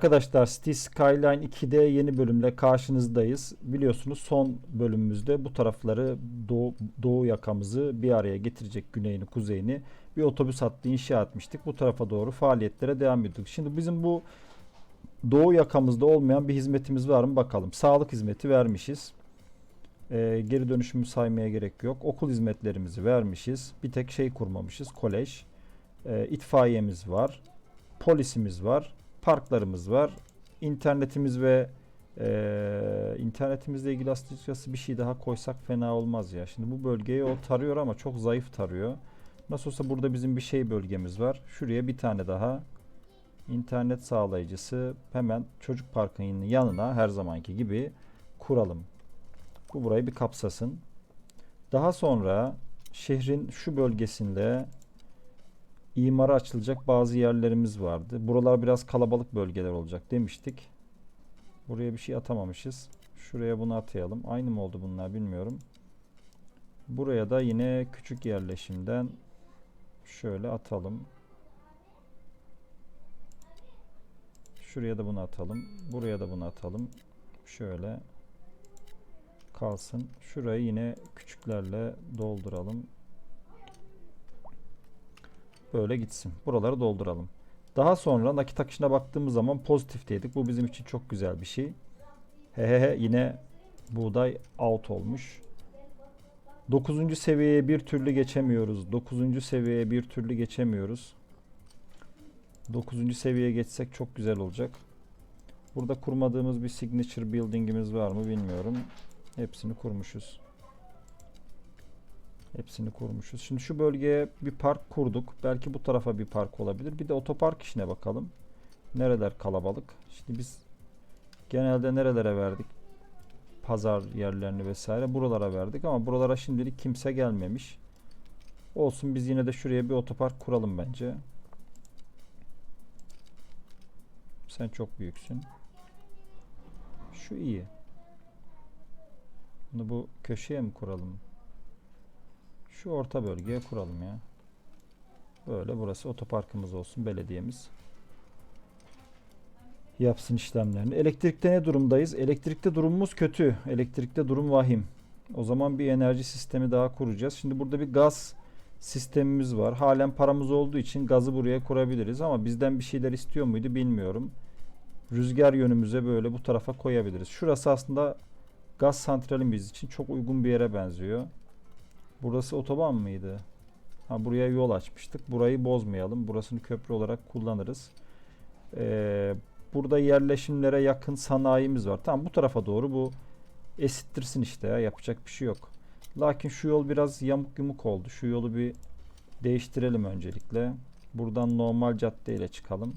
Arkadaşlar City Skyline 2'de yeni bölümle karşınızdayız. Biliyorsunuz son bölümümüzde bu tarafları doğu, doğu yakamızı bir araya getirecek güneyini kuzeyini bir otobüs hattı inşa etmiştik. Bu tarafa doğru faaliyetlere devam ediyorduk. Şimdi bizim bu doğu yakamızda olmayan bir hizmetimiz var mı bakalım. Sağlık hizmeti vermişiz. Ee, geri dönüşümü saymaya gerek yok. Okul hizmetlerimizi vermişiz. Bir tek şey kurmamışız. Kolej. Ee, itfaiyemiz var. Polisimiz var. Parklarımız var. İnternetimiz ve e, internetimizle ilgili açıkçası bir şey daha koysak fena olmaz ya. Şimdi bu bölgeyi o tarıyor ama çok zayıf tarıyor. Nasıl olsa burada bizim bir şey bölgemiz var. Şuraya bir tane daha internet sağlayıcısı hemen çocuk parkının yanına her zamanki gibi kuralım. Bu burayı bir kapsasın. Daha sonra şehrin şu bölgesinde imara açılacak bazı yerlerimiz vardı. Buralar biraz kalabalık bölgeler olacak demiştik. Buraya bir şey atamamışız. Şuraya bunu atayalım. Aynı mı oldu bunlar bilmiyorum. Buraya da yine küçük yerleşimden şöyle atalım. Şuraya da bunu atalım. Buraya da bunu atalım. Şöyle kalsın. Şurayı yine küçüklerle dolduralım. Böyle gitsin. Buraları dolduralım. Daha sonra nakit akışına baktığımız zaman pozitifteydik. Bu bizim için çok güzel bir şey. Hehehe yine buğday out olmuş. 9. seviyeye bir türlü geçemiyoruz. 9. seviyeye bir türlü geçemiyoruz. 9. seviyeye geçsek çok güzel olacak. Burada kurmadığımız bir signature building'imiz var mı bilmiyorum. Hepsini kurmuşuz. Hepsini kurmuşuz. Şimdi şu bölgeye bir park kurduk. Belki bu tarafa bir park olabilir. Bir de otopark işine bakalım. Nereler kalabalık? Şimdi biz genelde nerelere verdik? Pazar yerlerini vesaire buralara verdik ama buralara şimdilik kimse gelmemiş. Olsun biz yine de şuraya bir otopark kuralım bence. Sen çok büyüksün. Şu iyi. Bunu bu köşeye mi kuralım? Şu orta bölgeye kuralım ya. Böyle burası otoparkımız olsun belediyemiz. Yapsın işlemlerini. Elektrikte ne durumdayız? Elektrikte durumumuz kötü. Elektrikte durum vahim. O zaman bir enerji sistemi daha kuracağız. Şimdi burada bir gaz sistemimiz var. Halen paramız olduğu için gazı buraya kurabiliriz ama bizden bir şeyler istiyor muydu bilmiyorum. Rüzgar yönümüze böyle bu tarafa koyabiliriz. Şurası aslında gaz santralimiz için çok uygun bir yere benziyor. Burası otoban mıydı? Ha, buraya yol açmıştık. Burayı bozmayalım. Burasını köprü olarak kullanırız. Ee, burada yerleşimlere yakın sanayimiz var. Tamam bu tarafa doğru bu esittirsin işte ya. Yapacak bir şey yok. Lakin şu yol biraz yamuk yumuk oldu. Şu yolu bir değiştirelim öncelikle. Buradan normal caddeyle çıkalım.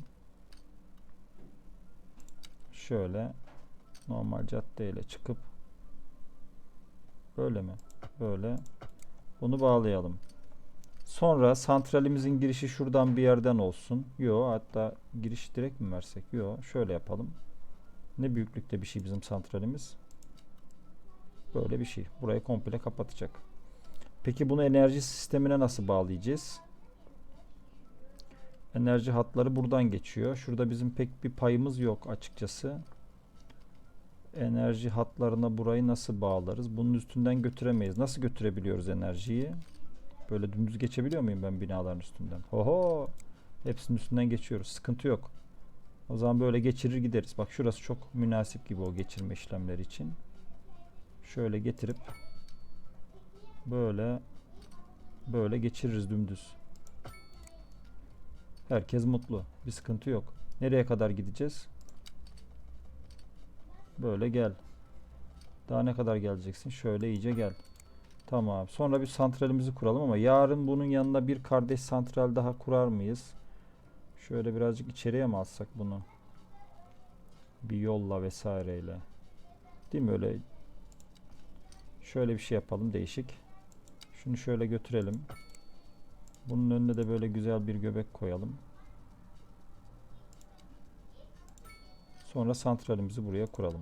Şöyle normal caddeyle çıkıp böyle mi? Böyle bunu bağlayalım. Sonra santralimizin girişi şuradan bir yerden olsun. Yo hatta giriş direkt mi versek? Yo şöyle yapalım. Ne büyüklükte bir şey bizim santralimiz? Böyle bir şey. Burayı komple kapatacak. Peki bunu enerji sistemine nasıl bağlayacağız? Enerji hatları buradan geçiyor. Şurada bizim pek bir payımız yok açıkçası. Enerji hatlarına burayı nasıl bağlarız? Bunun üstünden götüremeyiz. Nasıl götürebiliyoruz enerjiyi? Böyle dümdüz geçebiliyor muyum ben binaların üstünden? Oho! Hepsinin üstünden geçiyoruz. Sıkıntı yok. O zaman böyle geçirir gideriz. Bak şurası çok münasip gibi o geçirme işlemleri için. Şöyle getirip böyle böyle geçiririz dümdüz. Herkes mutlu. Bir sıkıntı yok. Nereye kadar gideceğiz? Böyle gel. Daha ne kadar geleceksin? Şöyle iyice gel. Tamam. Sonra bir santralimizi kuralım ama yarın bunun yanında bir kardeş santral daha kurar mıyız? Şöyle birazcık içeriye mi alsak bunu? Bir yolla vesaireyle. Değil mi öyle? Şöyle bir şey yapalım değişik. Şunu şöyle götürelim. Bunun önüne de böyle güzel bir göbek koyalım. Sonra santralimizi buraya kuralım.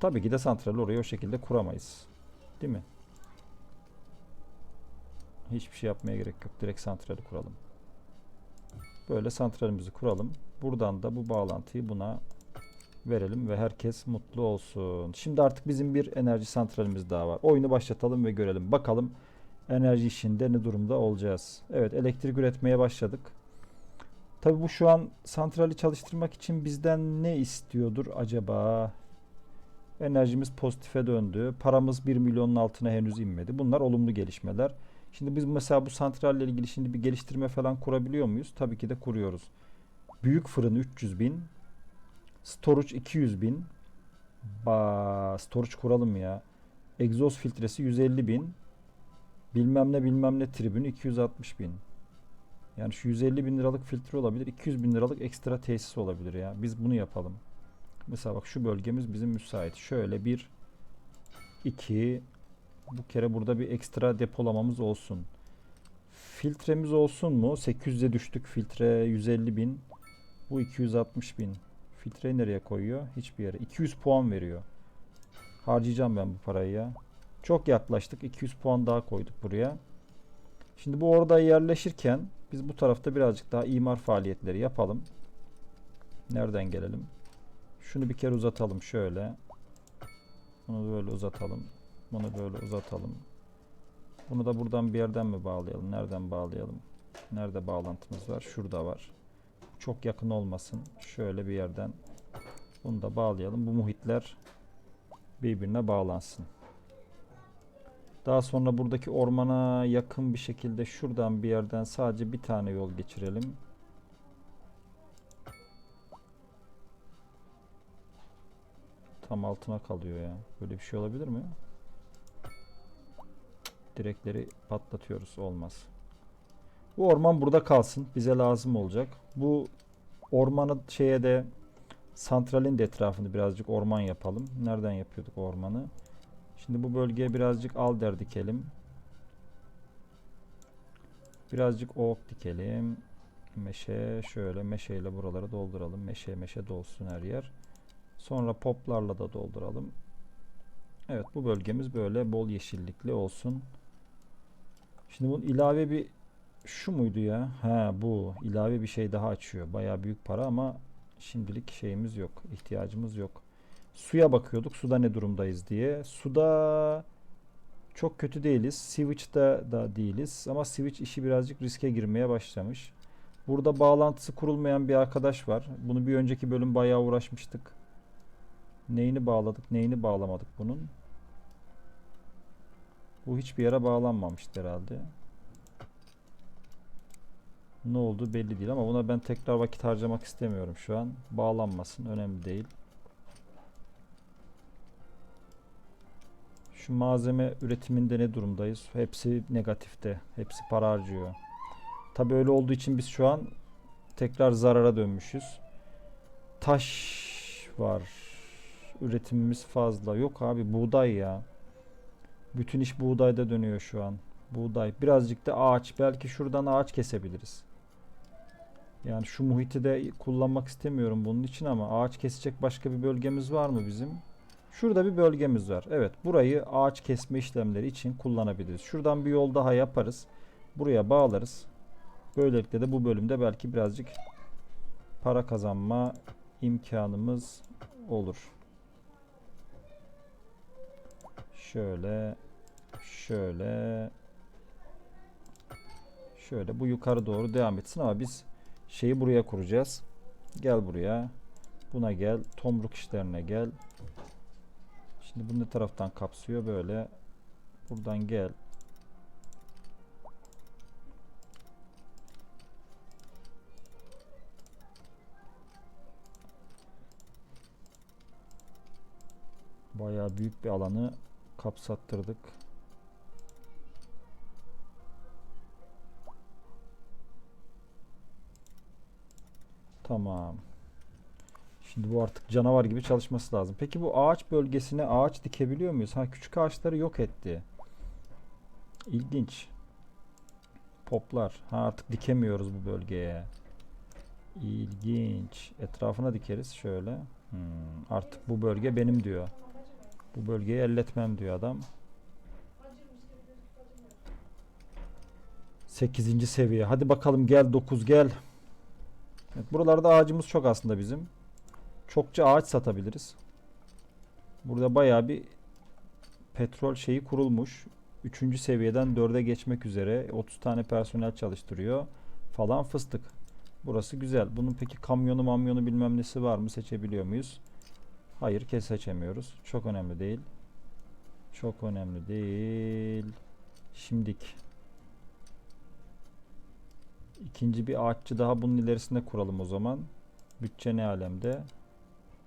Tabii ki de santrali oraya o şekilde kuramayız. Değil mi? Hiçbir şey yapmaya gerek yok. Direkt santrali kuralım. Böyle santralimizi kuralım. Buradan da bu bağlantıyı buna verelim ve herkes mutlu olsun. Şimdi artık bizim bir enerji santralimiz daha var. Oyunu başlatalım ve görelim. Bakalım enerji işinde ne durumda olacağız. Evet elektrik üretmeye başladık. Tabi bu şu an santrali çalıştırmak için bizden ne istiyordur acaba? Enerjimiz pozitife döndü. Paramız 1 milyonun altına henüz inmedi. Bunlar olumlu gelişmeler. Şimdi biz mesela bu santralle ilgili şimdi bir geliştirme falan kurabiliyor muyuz? Tabii ki de kuruyoruz. Büyük fırın 300 bin. Storage 200 bin. Ba, storage kuralım ya. Egzoz filtresi 150 bin. Bilmem ne bilmem ne tribünü 260 bin. Yani şu 150 bin liralık filtre olabilir. 200 bin liralık ekstra tesis olabilir ya. Biz bunu yapalım. Mesela bak şu bölgemiz bizim müsait. Şöyle bir, iki, bu kere burada bir ekstra depolamamız olsun. Filtremiz olsun mu? 800'e düştük filtre 150 bin. Bu 260 bin. Filtreyi nereye koyuyor? Hiçbir yere. 200 puan veriyor. Harcayacağım ben bu parayı ya. Çok yaklaştık. 200 puan daha koyduk buraya. Şimdi bu orada yerleşirken biz bu tarafta birazcık daha imar faaliyetleri yapalım. Nereden gelelim? Şunu bir kere uzatalım şöyle. Bunu böyle uzatalım. Bunu böyle uzatalım. Bunu da buradan bir yerden mi bağlayalım? Nereden bağlayalım? Nerede bağlantımız var? Şurada var. Çok yakın olmasın. Şöyle bir yerden bunu da bağlayalım. Bu muhitler birbirine bağlansın. Daha sonra buradaki ormana yakın bir şekilde şuradan bir yerden sadece bir tane yol geçirelim. Tam altına kalıyor ya. Böyle bir şey olabilir mi? Direkleri patlatıyoruz. Olmaz. Bu orman burada kalsın. Bize lazım olacak. Bu ormanı şeye de santralin de etrafını birazcık orman yapalım. Nereden yapıyorduk ormanı? Şimdi bu bölgeye birazcık alder dikelim. Birazcık oak dikelim. Meşe şöyle meşeyle buraları dolduralım. Meşe meşe dolsun her yer. Sonra poplarla da dolduralım. Evet bu bölgemiz böyle bol yeşillikli olsun. Şimdi bunun ilave bir şu muydu ya? Ha bu ilave bir şey daha açıyor. Baya büyük para ama şimdilik şeyimiz yok. ihtiyacımız yok. Suya bakıyorduk. Suda ne durumdayız diye. Suda çok kötü değiliz. Switch'te da değiliz. Ama Switch işi birazcık riske girmeye başlamış. Burada bağlantısı kurulmayan bir arkadaş var. Bunu bir önceki bölüm bayağı uğraşmıştık. Neyini bağladık, neyini bağlamadık bunun. Bu hiçbir yere bağlanmamıştı herhalde. Ne oldu belli değil ama buna ben tekrar vakit harcamak istemiyorum şu an. Bağlanmasın önemli değil. Şu malzeme üretiminde ne durumdayız? Hepsi negatifte. Hepsi para harcıyor. Tabii öyle olduğu için biz şu an tekrar zarara dönmüşüz. Taş var. Üretimimiz fazla. Yok abi buğday ya. Bütün iş buğdayda dönüyor şu an. Buğday. Birazcık da ağaç. Belki şuradan ağaç kesebiliriz. Yani şu muhiti de kullanmak istemiyorum bunun için ama ağaç kesecek başka bir bölgemiz var mı bizim? Şurada bir bölgemiz var. Evet burayı ağaç kesme işlemleri için kullanabiliriz. Şuradan bir yol daha yaparız. Buraya bağlarız. Böylelikle de bu bölümde belki birazcık para kazanma imkanımız olur. Şöyle şöyle şöyle bu yukarı doğru devam etsin ama biz şeyi buraya kuracağız. Gel buraya. Buna gel. Tomruk işlerine gel. Şimdi bunu ne taraftan kapsıyor böyle. Buradan gel. Bayağı büyük bir alanı kapsattırdık. Tamam. Şimdi bu artık canavar gibi çalışması lazım. Peki bu ağaç bölgesine ağaç dikebiliyor muyuz? Ha küçük ağaçları yok etti. İlginç. Poplar. Ha artık dikemiyoruz bu bölgeye. İlginç. Etrafına dikeriz şöyle. Hmm, artık bu bölge benim diyor. Bu bölgeyi elletmem diyor adam. 8. seviye. Hadi bakalım gel 9 gel. Evet, buralarda ağacımız çok aslında bizim. Çokça ağaç satabiliriz. Burada bayağı bir petrol şeyi kurulmuş. Üçüncü seviyeden 4'e geçmek üzere 30 tane personel çalıştırıyor falan fıstık. Burası güzel. Bunun peki kamyonu mamyonu bilmem nesi var mı seçebiliyor muyuz? Hayır kes seçemiyoruz. Çok önemli değil. Çok önemli değil. Şimdik. İkinci bir ağaççı daha bunun ilerisinde kuralım o zaman. Bütçe ne alemde?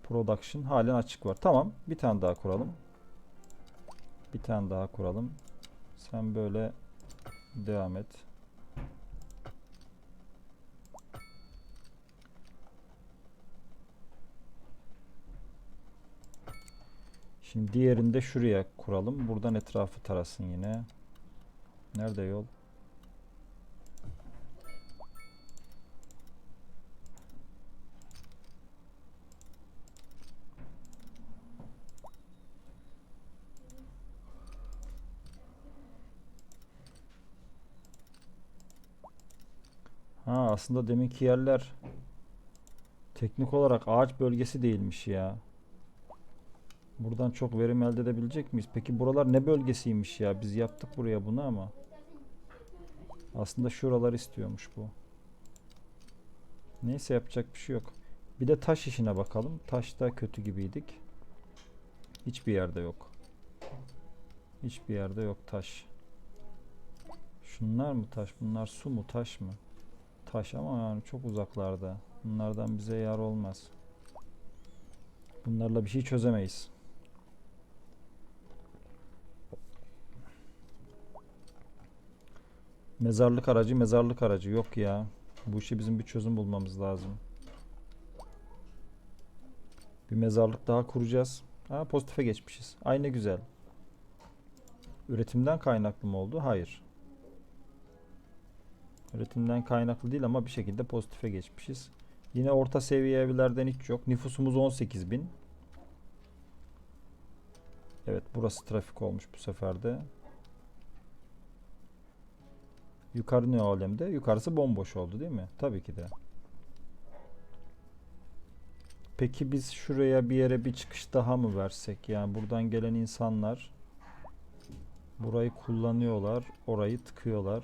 Production halen açık var. Tamam. Bir tane daha kuralım. Bir tane daha kuralım. Sen böyle devam et. Şimdi diğerini de şuraya kuralım. Buradan etrafı tarasın yine. Nerede yol? Aslında deminki yerler teknik olarak ağaç bölgesi değilmiş ya. Buradan çok verim elde edebilecek miyiz? Peki buralar ne bölgesiymiş ya? Biz yaptık buraya bunu ama. Aslında şuralar istiyormuş bu. Neyse yapacak bir şey yok. Bir de taş işine bakalım. Taşta kötü gibiydik. Hiçbir yerde yok. Hiçbir yerde yok taş. Şunlar mı taş? Bunlar su mu taş mı? Taş ama yani çok uzaklarda. Bunlardan bize yar olmaz. Bunlarla bir şey çözemeyiz. Mezarlık aracı mezarlık aracı yok ya. Bu işe bizim bir çözüm bulmamız lazım. Bir mezarlık daha kuracağız. Ha pozitife geçmişiz. Ay ne güzel. Üretimden kaynaklı mı oldu? Hayır. Üretimden kaynaklı değil ama bir şekilde pozitife geçmişiz. Yine orta seviye evlerden hiç yok. Nüfusumuz 18 bin. Evet burası trafik olmuş bu sefer de. Yukarı ne alemde? Yukarısı bomboş oldu değil mi? Tabii ki de. Peki biz şuraya bir yere bir çıkış daha mı versek? Yani buradan gelen insanlar burayı kullanıyorlar, orayı tıkıyorlar.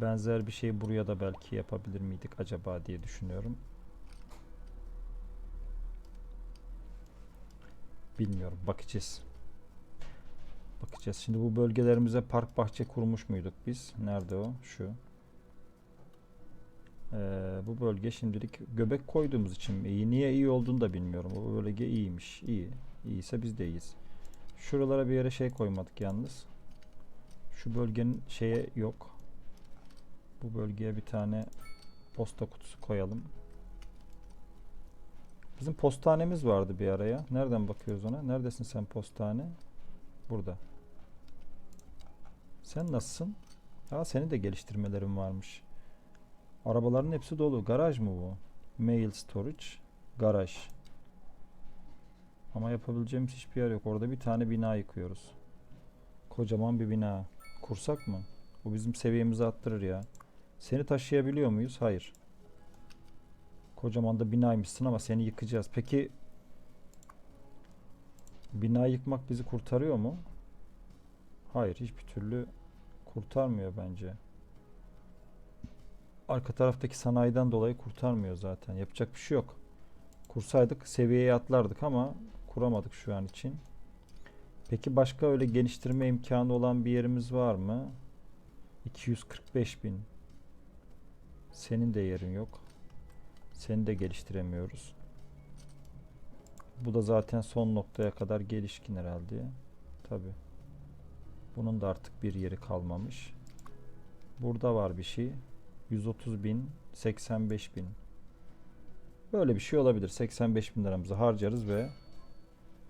Benzer bir şey buraya da belki yapabilir miydik acaba diye düşünüyorum. Bilmiyorum. Bakacağız. Bakacağız. Şimdi bu bölgelerimize park bahçe kurmuş muyduk biz? Nerede o? Şu. Ee, bu bölge şimdilik göbek koyduğumuz için iyi? Niye iyi olduğunu da bilmiyorum. Bu bölge iyiymiş. İyi. İyiyse biz de iyiyiz. Şuralara bir yere şey koymadık yalnız. Şu bölgenin şeye yok. Bu bölgeye bir tane posta kutusu koyalım. Bizim postanemiz vardı bir araya. Nereden bakıyoruz ona? Neredesin sen postane? Burada. Sen nasılsın? Aa senin de geliştirmelerin varmış. Arabaların hepsi dolu. Garaj mı bu? Mail storage. Garaj. Ama yapabileceğimiz hiçbir yer yok. Orada bir tane bina yıkıyoruz. Kocaman bir bina. Kursak mı? Bu bizim seviyemizi arttırır ya. Seni taşıyabiliyor muyuz? Hayır. Kocaman da binaymışsın ama seni yıkacağız. Peki bina yıkmak bizi kurtarıyor mu? Hayır, hiçbir türlü kurtarmıyor bence. Arka taraftaki sanayiden dolayı kurtarmıyor zaten. Yapacak bir şey yok. Kursaydık seviyeye atlardık ama kuramadık şu an için. Peki başka öyle geliştirme imkanı olan bir yerimiz var mı? 245 bin. Senin de yerin yok. Seni de geliştiremiyoruz. Bu da zaten son noktaya kadar gelişkin herhalde. Tabi. Bunun da artık bir yeri kalmamış. Burada var bir şey. 130 bin, 85 bin. Böyle bir şey olabilir. 85 bin liramızı harcarız ve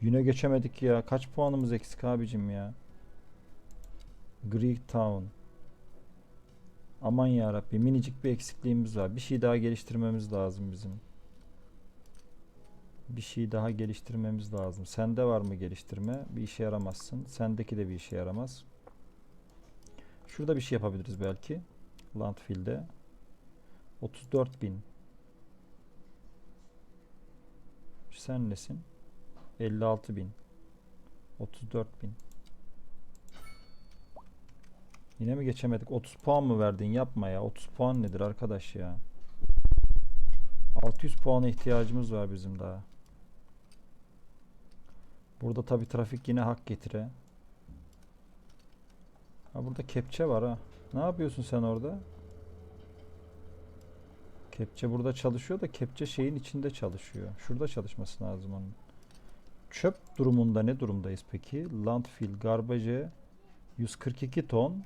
yine geçemedik ya. Kaç puanımız eksik abicim ya. Greek Town. Aman ya Rabbi minicik bir eksikliğimiz var. Bir şey daha geliştirmemiz lazım bizim. Bir şey daha geliştirmemiz lazım. Sende var mı geliştirme? Bir işe yaramazsın. Sendeki de bir işe yaramaz. Şurada bir şey yapabiliriz belki. Landfill'de. 34 bin. Sen nesin? 56 bin. 34 bin. Yine mi geçemedik? 30 puan mı verdin? Yapma ya. 30 puan nedir arkadaş ya? 600 puana ihtiyacımız var bizim daha. Burada tabi trafik yine hak getire. Ha burada kepçe var ha. Ne yapıyorsun sen orada? Kepçe burada çalışıyor da kepçe şeyin içinde çalışıyor. Şurada çalışması lazım onun. Çöp durumunda ne durumdayız peki? Landfill, garbage 142 ton.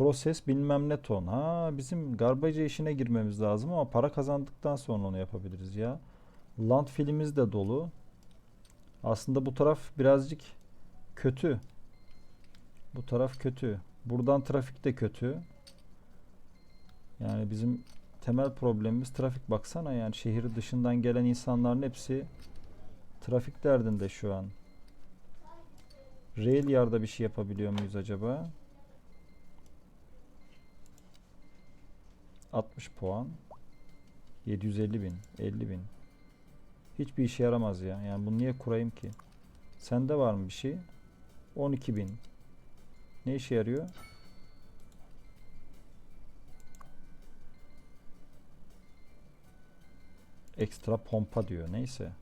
Proses bilmem ne ton. Ha bizim garbage işine girmemiz lazım ama para kazandıktan sonra onu yapabiliriz ya. Landfill'imiz de dolu. Aslında bu taraf birazcık kötü. Bu taraf kötü. Buradan trafik de kötü. Yani bizim temel problemimiz trafik baksana yani şehir dışından gelen insanların hepsi trafik derdinde şu an. Rail yarda bir şey yapabiliyor muyuz acaba? 60 puan. 750 bin, 50 bin. Hiçbir işe yaramaz ya. Yani bunu niye kurayım ki? Sende var mı bir şey? 12 bin. Ne işe yarıyor? Ekstra pompa diyor. Neyse.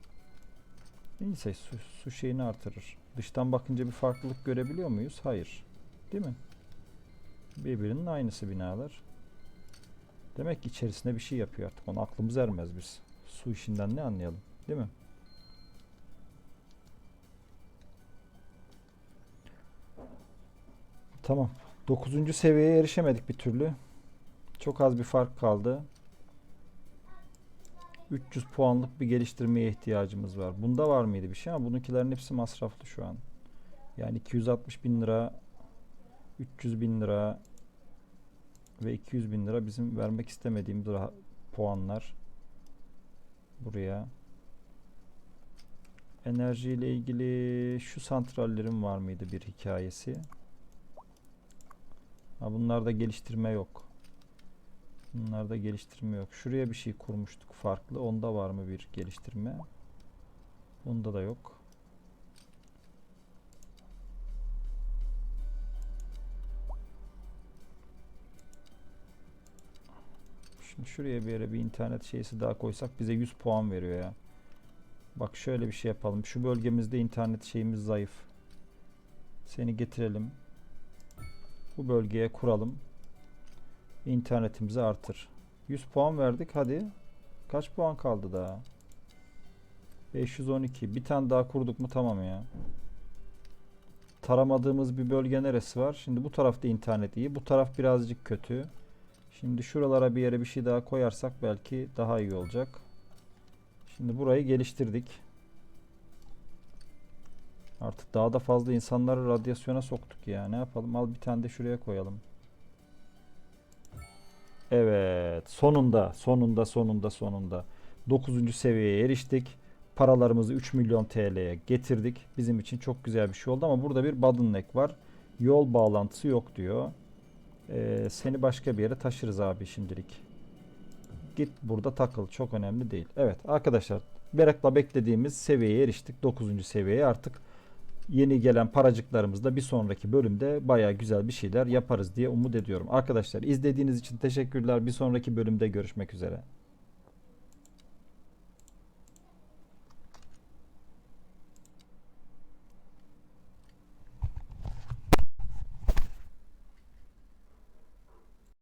Neyse su, su şeyini artırır. Dıştan bakınca bir farklılık görebiliyor muyuz? Hayır. Değil mi? Birbirinin aynısı binalar. Demek ki içerisinde bir şey yapıyor artık. Onu aklımız ermez biz. Su işinden ne anlayalım? Değil mi? Tamam. 9. seviyeye erişemedik bir türlü. Çok az bir fark kaldı. 300 puanlık bir geliştirmeye ihtiyacımız var. Bunda var mıydı bir şey ama bununkilerin hepsi masraflı şu an. Yani 260 bin lira, 300 bin lira ve 200 bin lira bizim vermek istemediğimiz puanlar. Buraya. Enerji ile ilgili şu santrallerin var mıydı bir hikayesi? Ha bunlarda geliştirme yok. Bunlarda geliştirme yok. Şuraya bir şey kurmuştuk farklı. Onda var mı bir geliştirme? Bunda da yok. Şimdi şuraya bir yere bir internet şeysi daha koysak bize 100 puan veriyor ya. Bak şöyle bir şey yapalım. Şu bölgemizde internet şeyimiz zayıf. Seni getirelim. Bu bölgeye kuralım. İnternetimizi artır. 100 puan verdik. Hadi. Kaç puan kaldı daha? 512. Bir tane daha kurduk mu tamam ya. Taramadığımız bir bölge neresi var? Şimdi bu tarafta internet iyi. Bu taraf birazcık kötü. Şimdi şuralara bir yere bir şey daha koyarsak belki daha iyi olacak. Şimdi burayı geliştirdik. Artık daha da fazla insanları radyasyona soktuk ya. Ne yapalım? Al bir tane de şuraya koyalım. Evet. Sonunda, sonunda, sonunda, sonunda. 9. seviyeye eriştik. Paralarımızı 3 milyon TL'ye getirdik. Bizim için çok güzel bir şey oldu ama burada bir bottleneck var. Yol bağlantısı yok diyor. Ee, seni başka bir yere taşırız abi şimdilik. Git burada takıl. Çok önemli değil. Evet arkadaşlar merakla beklediğimiz seviyeye eriştik. 9. seviyeye artık yeni gelen paracıklarımızda bir sonraki bölümde baya güzel bir şeyler yaparız diye umut ediyorum. Arkadaşlar izlediğiniz için teşekkürler. Bir sonraki bölümde görüşmek üzere.